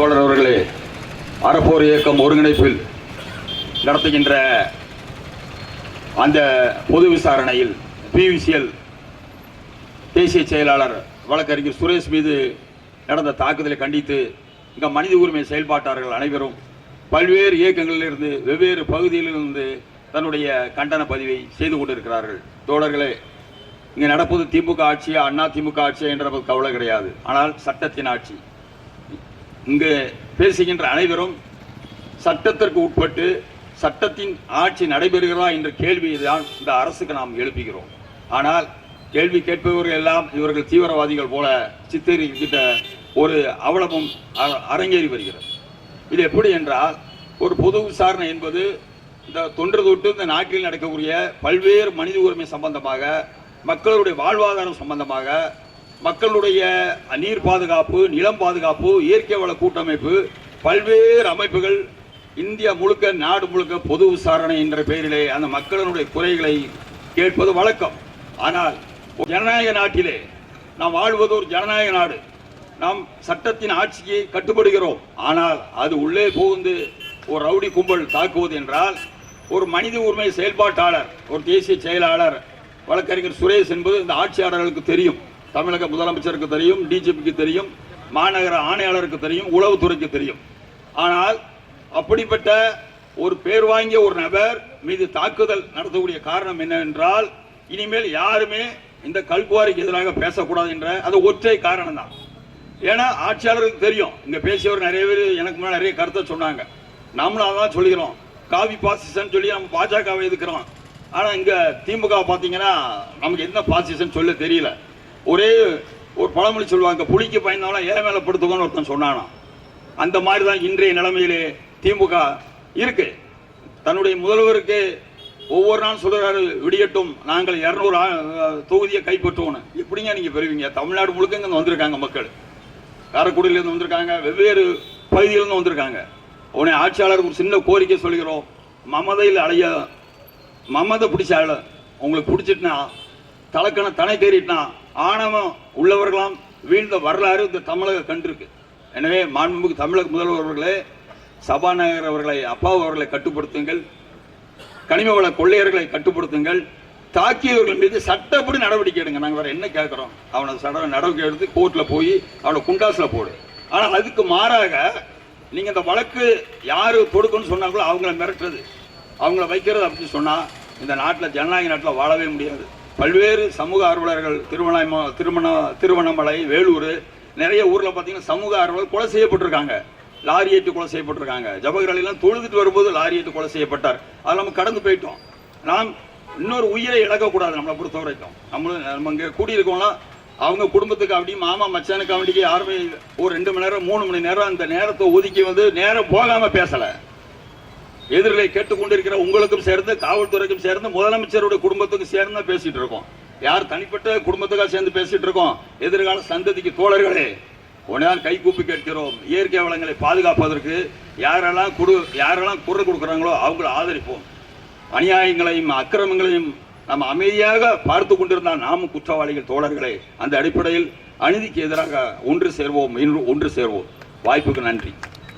தோழர் அவர்களே அறப்போர் இயக்கம் ஒருங்கிணைப்பில் நடத்துகின்ற அந்த பொது விசாரணையில் பிவிசிஎல் தேசிய செயலாளர் வழக்கறிஞர் சுரேஷ் மீது நடந்த தாக்குதலை கண்டித்து இங்கே மனித உரிமை செயல்பாட்டாளர்கள் அனைவரும் பல்வேறு இயக்கங்களிலிருந்து வெவ்வேறு பகுதிகளிலிருந்து தன்னுடைய கண்டன பதிவை செய்து கொண்டிருக்கிறார்கள். தோழர்களே இங்கே நடப்பது திமுக ஆட்சியா அண்ணா திமுக ஆட்சியா என்ற கவலை கிடையாது. ஆனால் சட்டத்தின் ஆட்சி. இங்கு பேசுகின்ற அனைவரும் சட்டத்திற்கு உட்பட்டு சட்டத்தின் ஆட்சி நடைபெறுகிறதா என்ற கேள்வியை தான் இந்த அரசுக்கு நாம் எழுப்புகிறோம். ஆனால் கேள்வி கேட்பவர்கள் எல்லாம் இவர்கள் தீவிரவாதிகள் போல சித்தரிக்கின்ற ஒரு அவலமும் அ- அரங்கேறி வருகிறது. இது எப்படி என்றால் ஒரு பொது விசாரணை என்பது இந்த தொன்று தொட்டு இந்த நாட்டில் நடக்கக்கூடிய பல்வேறு மனித உரிமை சம்பந்தமாக மக்களுடைய வாழ்வாதாரம் சம்பந்தமாக மக்களுடைய நீர் பாதுகாப்பு நிலம் பாதுகாப்பு இயற்கை வள கூட்டமைப்பு பல்வேறு அமைப்புகள் இந்தியா முழுக்க நாடு முழுக்க பொது விசாரணை என்ற பெயரிலே அந்த மக்களினுடைய குறைகளை கேட்பது வழக்கம். ஆனால் ஒரு ஜனநாயக நாட்டிலே நாம் வாழ்வது ஒரு ஜனநாயக நாடு. நாம் சட்டத்தின் ஆட்சிக்கு கட்டுப்படுகிறோம். ஆனால் அது உள்ளே புகுந்து ஒரு ரவுடி கும்பல் தாக்குவது என்றால் ஒரு மனித உரிமை செயல்பாட்டாளர் ஒரு தேசிய செயலாளர் வழக்கறிஞர் சுரேஷ் என்பது இந்த ஆட்சியாளர்களுக்கு தெரியும். தமிழக முதலமைச்சருக்கு தெரியும் டிஜிபிக்கு தெரியும் மாநகர ஆணையாளருக்கு தெரியும் உளவுத்துறைக்கு தெரியும். ஆனால் அப்படிப்பட்ட ஒரு பேர் வாங்கிய ஒரு நபர் மீது தாக்குதல் நடத்தக்கூடிய காரணம் என்னவென்றால் இனிமேல் யாருமே இந்த கல்குவாரிக்கு எதிராக பேசக்கூடாது என்ற அது ஒற்றை காரணம் தான் ஏன்னா ஆட்சியாளருக்கு தெரியும். இங்க பேசியவர் நிறைய பேர் எனக்கு முன்னாடி நிறைய கருத்தை சொன்னாங்க. நாமளும் அதான் சொல்லிக்கிறோம் காவி பாசிசன் சொல்லி நம்ம பாஜகவை எதுக்குறோம் ஆனா இங்க திமுக பாத்தீங்கன்னா நமக்கு என்ன பாசிசன் சொல்ல தெரியல. ஒரே ஒரு பழமொழி சொல்லுவாங்க புளிக்கு பயந்தவனா ஏன் மேலே படுத்துக்கோன்னு ஒருத்தன் சொன்னானா. அந்த மாதிரி தான் இன்றைய நிலைமையிலே திமுக இருக்கு. தன்னுடைய முதல்வருக்கு ஒவ்வொரு நாள் சொல்கிறாரு விடியட்டும் நாங்கள் இரநூறு தொகுதியை கைப்பற்றுவோம் எப்படிங்க நீங்கள் பெறுவீங்க? தமிழ்நாடு முழுக்க இங்கே வந்திருக்காங்க மக்கள். காரைக்குடியிலேருந்து வந்திருக்காங்க வெவ்வேறு பகுதியிலேருந்து வந்திருக்காங்க. உடனே ஆட்சியாளருக்கு ஒரு சின்ன கோரிக்கை சொல்கிறோம் மமதையில் அலைய மமதை பிடிச்ச ஆள் உங்களுக்கு பிடிச்சிட்டுனா தலக்கண தனை தேறிட்டுனா ஆணவம் உள்ளவர்களாம் வீழ்ந்த வரலாறு இந்த தமிழக கண்டிருக்கு. எனவே மாண்புமிகு தமிழக முதல்வர் அவர்களே சபாநாயகர் அவர்களை அப்பா அவர்களை கட்டுப்படுத்துங்கள். கனிம வள கொள்ளையர்களை கட்டுப்படுத்துங்கள். தாக்கியவர்கள் மீது சட்டப்படி நடவடிக்கை எடுங்க. நாங்கள் வேற என்ன கேட்குறோம் அவனை சட நடவடிக்கை எடுத்து கோர்ட்டில் போய் அவனை குண்டாஸில் போடு. ஆனால் அதுக்கு மாறாக நீங்கள் இந்த வழக்கு யார் தொடுக்கணும்னு சொன்னாங்களோ அவங்கள மிரட்டுறது. அவங்கள வைக்கிறது அப்படின்னு சொன்னால் இந்த நாட்டில் ஜனநாயக நாட்டில் வாழவே முடியாது. பல்வேறு சமூக ஆர்வலர்கள் திருவண்ணாம திருமண திருவண்ணாமலை வேலூர் நிறைய ஊரில் பார்த்தீங்கன்னா சமூக ஆர்வலர் கொலை செய்யப்பட்டிருக்காங்க. லாரி ஏற்றி கொலை செய்யப்பட்டிருக்காங்க. ஜவஹர் தொழுதுட்டு வரும்போது லாரி ஏற்றி கொலை செய்யப்பட்டார். அதில் நம்ம கடந்து போயிட்டோம். நாம் இன்னொரு உயிரை இழக்கக்கூடாது நம்மளை பொறுத்த வரைக்கும். நம்மளும் நம்ம இங்கே கூடியிருக்கோம்னா அவங்க குடும்பத்துக்கு அப்படி மாமா மச்சானுக்கு அவண்டிக்கு யாருமே ஒரு ரெண்டு மணி நேரம் மூணு மணி நேரம் அந்த நேரத்தை ஒதுக்கி வந்து நேரம் போகாமல் பேசலை. எதிரிலை கேட்டுக்கொண்டிருக்கிற உங்களுக்கும் சேர்ந்து காவல்துறைக்கும் சேர்ந்து முதலமைச்சருடைய குடும்பத்துக்கும் சேர்ந்து தான் பேசிட்டு இருக்கோம். யார் தனிப்பட்ட குடும்பத்துக்காக சேர்ந்து பேசிட்டு இருக்கோம்? எதிர்கால சந்ததிக்கு தோழர்களே உடனே கை கூப்பி கேட்கிறோம். இயற்கை வளங்களை பாதுகாப்பதற்கு யாரெல்லாம் குடு யாரெல்லாம் குரல் கொடுக்குறாங்களோ அவங்கள ஆதரிப்போம். அநியாயங்களையும் அக்கிரமங்களையும் நம்ம அமைதியாக பார்த்து கொண்டிருந்தால் நாமும் குற்றவாளிகள் தோழர்களே. அந்த அடிப்படையில் அநீதிக்கு எதிராக ஒன்று சேர்வோம் இன்று ஒன்று சேர்வோம். வாய்ப்புக்கு நன்றி.